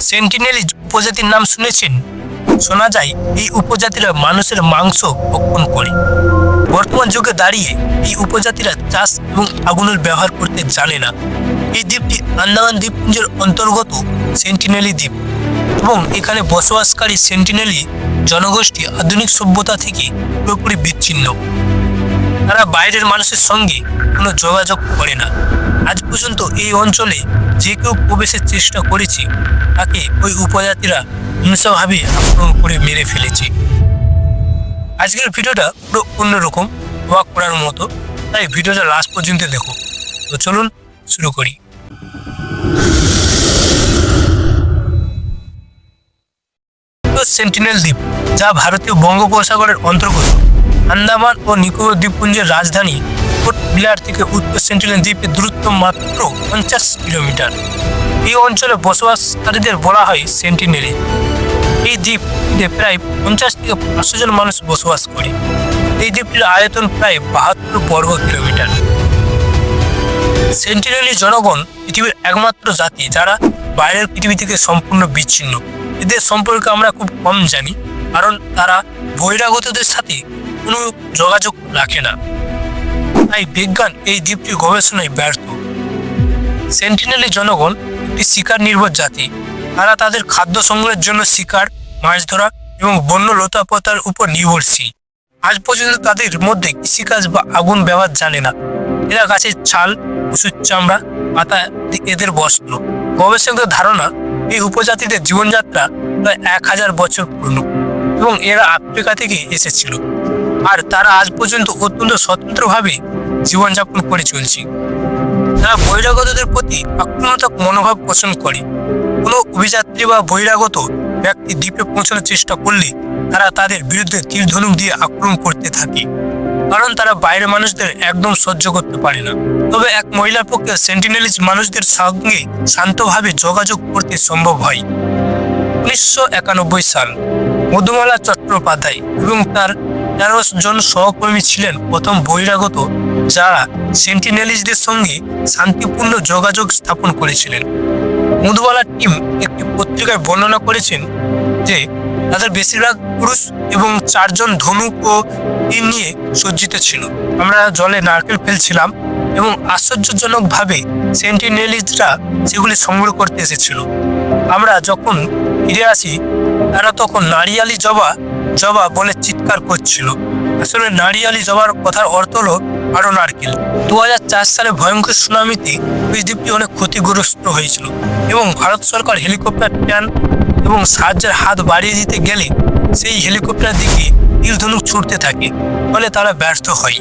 সেন্টিনেলি উপজাতির নাম শুনেছেন? শোনা যায়, এই উপজাতিরা মানুষের মাংস ভক্ষণ করে। বর্তমান যুগে দাঁড়িয়ে এই উপজাতিরা চাষ এবং আগুনের ব্যবহার করতে জানে না। এই দ্বীপটি আন্দামান দ্বীপপুঞ্জের অন্তর্গত সেন্টিনেলি দ্বীপ এবং এখানে বসবাসকারী সেন্টিনেলি জনগোষ্ঠী আধুনিক সভ্যতা থেকে পুরোপুরি বিচ্ছিন্ন। তারা বাইরের মানুষের সঙ্গে কোনো যোগাযোগ করে না। আজ পর্যন্ত এই অঞ্চলে যে কেউ প্রবেশের চেষ্টা করেছে, তাকে ওই উপজাতিরা হিংসাভাবে আক্রমণ করে মেরে ফেলেছে। আজকের ভিডিওটা পুরো অন্যরকম অবাক করার মতো। তাই ভিডিওটা লাস্ট পর্যন্ত দেখো। তো চলুন শুরু করি। সেন্টিনেল দ্বীপ, যা ভারতীয় বঙ্গোপসাগরের অন্তর্গত আন্দামান ও নিকোবর দ্বীপপুঞ্জের রাজধানী ব্লেয়ার থেকে উত্তর সেন্টিনেল দ্বীপের দূরত্ব মাত্র পঞ্চাশ কিলোমিটার। এই অঞ্চলে বসবাসকারীদের বলা হয় সেন্টিনেলি এই দ্বীপটিতে প্রায় পঞ্চাশ থেকে পাঁচশো জন মানুষ বসবাস করে। এই দ্বীপটির আয়তন প্রায় বাহাত্তর বর্গ কিলোমিটার। সেন্টিনেলি জনগণ পৃথিবীর একমাত্র জাতি যারা বাইরের পৃথিবী থেকে সম্পূর্ণ বিচ্ছিন্ন। এদের সম্পর্কে আমরা খুব কম জানি, কারণ তারা বহিরাগতদের সাথে কোনো যোগাযোগ রাখে না। তাই বিজ্ঞান এই দ্বীপটির গবেষণায় ব্যর্থ। সেন্টিনেলি জনগণ একটি শিকার নির্ভর জাতি। তারা তাদের খাদ্য সংগ্রহের জন্য শিকার, মাছ ধরা এবং বন্য লতাপাতার উপর নির্ভরশীল। আজ পর্যন্ত তাদের মধ্যে কৃষিকাজ বা আগুন ব্যবহার জানে না। এরা গাছের ছাল, পশুর চামড়া, পাতা এদের বস্ত্র। গবেষকদের ধারণা, এই উপজাতিদের জীবনযাত্রা প্রায় এক হাজার বছর পুরনো এবং এরা আফ্রিকা থেকে এসেছিল। আর তারা আজ পর্যন্ত অত্যন্ত স্বতন্ত্রভাবে জীবনযাপন করে চলছে। তারা বহিরাগতদের প্রতি আক্রমণাত্মক মনোভাব পোষণ করে। কোনো অভিযাত্রী বা বহিরাগত ব্যক্তি দ্বীপে পৌঁছানোর চেষ্টা করলে তারা তাদের বিরুদ্ধে তীর ধনুক দিয়ে আক্রমণ করতে থাকে। কারণ তারা বাইরের মানুষদের একদম সহ্য করতে পারে না। তবে এক মহিলার পক্ষে সেন্টিনেলিজ মানুষদের সঙ্গে শান্তভাবে যোগাযোগ করতে সম্ভব হয়। উনিশশো একানব্বই সাল মধুমালা চট্টোপাধ্যায় এবং তার তেরো জন সহকর্মী ছিলেন প্রথম বহিরাগত, যারা সেন্টিনেলিজদের সঙ্গে শান্তিপূর্ণ যোগাযোগ স্থাপন করেছিলেন। মধুবালা টিম একটি পত্রিকায় বর্ণনা করেছেন যে, তাদের বেশিরভাগ পুরুষ এবং চারজন ধনুক ও তীর নিয়ে সজ্জিত ছিল। আমরা জলে নারকেল ফেলছিলাম এবং আশ্চর্যজনকভাবে সেন্টিনেলিজরা সেগুলি সংগ্রহ করতে এসেছিল। আমরা যখন ফিরে আসি, তারা তখন নারিয়ালি জবা জবা বলে চিৎকার করছিল। আসলে নারিয়ালি জবার কথার অর্থ হলো আরও নারকেল। দু সালে ভয়ঙ্কর সুনামিতে দ্বীপটি অনেক ক্ষতিগ্রস্ত হয়েছিল এবং ভারত সরকার হেলিকপ্টার প্যান এবং সাহায্যের হাত বাড়িয়ে দিতে গেলে সেই হেলিকপ্টার দিকে তীর ধনুক ছুটতে থাকে, ফলে তারা ব্যর্থ হয়।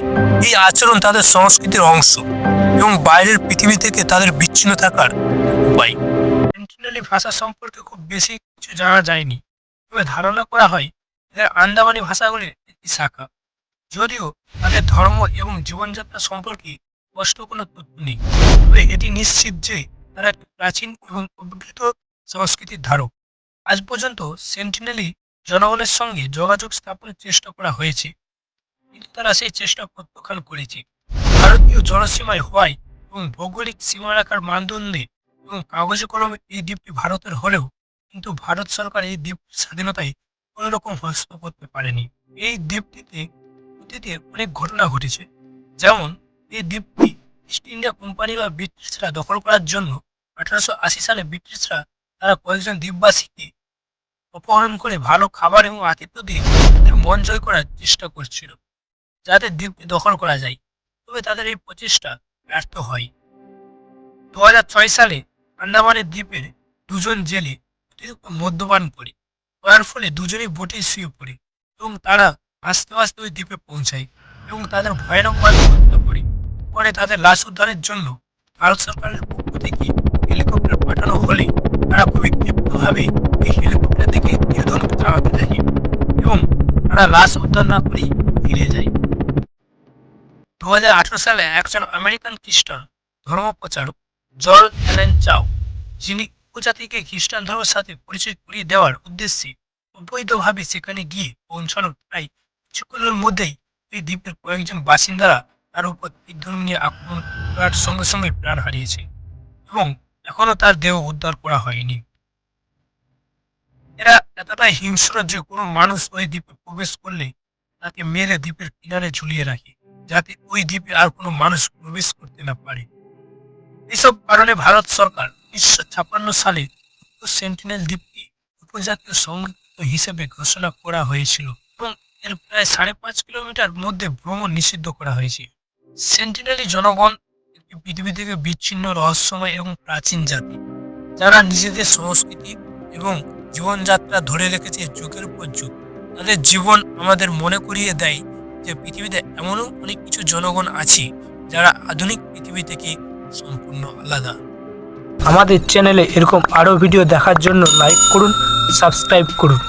এই আচরণ তাদের সংস্কৃতির অংশ এবং বাইরের পৃথিবী থেকে তাদের বিচ্ছিন্ন থাকার উপায়। ভাষা সম্পর্কে খুব বেশি কিছু জানা যায়নি, তবে ধারণা করা হয় এদের আন্দামানি ভাষাগুলির একটি শাখা। যদিও তাদের ধর্ম এবং জীবনযাত্রা সম্পর্কে স্পষ্ট কোনো তথ্য নেই, তবে এটি নিশ্চিত যে তারা একটি প্রাচীন এবং অভিকৃত সংস্কৃতির ধারক। আজ পর্যন্ত সেন্টিনেলি জনগণের সঙ্গে যোগাযোগ স্থাপনের চেষ্টা করা হয়েছে, কিন্তু তারা সেই চেষ্টা প্রত্যাখ্যান করেছে। ভারতীয় জনসীমায় হওয়ায় এবং ভৌগোলিক সীমারেখার মানদণ্ডে এবং কাগজে কলমে এই দ্বীপটি ভারতের হলেও, কিন্তু ভারত সরকার এই দ্বীপ স্বাধীনতায় কোনো রকম হস্তক্ষেপ করতে পারেনি। এই দ্বীপটিতে অতীতে অনেক ঘটনা ঘটেছে। যেমন, এই দ্বীপটি ইস্ট ইন্ডিয়া কোম্পানি বা ব্রিটিশরা দখল করার জন্য আঠারোশো আশি সালে ব্রিটিশরা তারা কয়েকজন দ্বীপবাসীকে অপহরণ করে ভালো খাবার এবং আতিথ্য দিয়ে মন জয় করার চেষ্টা করছিল, যাতে দ্বীপটি দখল করা যায়। তবে তাদের এই প্রচেষ্টা ব্যর্থ হয়। দু সালে আন্দামানের দ্বীপের দুজন জেলে অতিরিক্ত মদ্যপান করে। করার ফলে দুজনেই বোটে শুয়ে পড়ে এবং তারা আস্তে আস্তে ওই দ্বীপে পৌঁছায় এবং তাদের ভয়ানকভাবে হত্যা করে। পরে তাদের লাশ উদ্ধারের জন্য ভারত সরকারের পক্ষ থেকে হেলিকপ্টার পাঠানো হলে তারা খুবই ক্ষিপ্তভাবে এই হেলিকপ্টার থেকে তীরধনুক চালাতে থাকে এবং তারা লাশ উদ্ধার না করেই ফিরে যায়। দু হাজার আঠারো সালে একজন আমেরিকান খ্রিস্টান ধর্মপ্রচারক অ্যালেন চাও, যিনি উপজাতিকে খ্রিস্টান ধর্মের সাথে পরিচয় করিয়ে দেওয়ার উদ্দেশ্যে অবৈধভাবে সেখানে গিয়ে পৌঁছানোর প্রায় কিছুক্ষণের মধ্যেই এই দ্বীপের কয়েকজন বাসিন্দারা তার উপর তীরধনুক নিয়ে আক্রমণ করার সঙ্গে সঙ্গে প্রাণ হারিয়েছে এবং এখনও তার দেহ উদ্ধার করা হয়নি। এরা এতটাই হিংস্র যে কোনো মানুষ ওই দ্বীপে প্রবেশ করলে তাকে মেরে দ্বীপের কিনারে ঝুলিয়ে রাখে, যাতে ওই দ্বীপে আর কোনো মানুষ প্রবেশ করতে না পারে। এসব কারণে ভারত সরকার উনিশশো ছাপ্পান্ন সালে উত্তর সেন্টিনেল দ্বীপকে উপজাতীয় সংরক্ষিত হিসেবে ঘোষণা করা হয়েছিল এবং এর প্রায় সাড়ে পাঁচ কিলোমিটার মধ্যে ভ্রমণ নিষিদ্ধ করা হয়েছে। সেন্টিনেলি জনগণ একটি পৃথিবী থেকে বিচ্ছিন্ন রহস্যময় এবং প্রাচীন জাতি, যারা নিজেদের সংস্কৃতি এবং জীবনযাত্রা ধরে রেখেছে যুগের পর যুগ। তাদের জীবন আমাদের মনে করিয়ে দেয় যে পৃথিবীতে এমনও অনেক কিছু জনগণ আছে, যারা আধুনিক পৃথিবী থেকে সম্পূর্ণ আলাদা। আমাদের চ্যানেলে এরকম আরও ভিডিও দেখার জন্য লাইক করুন সাবস্ক্রাইব করুন।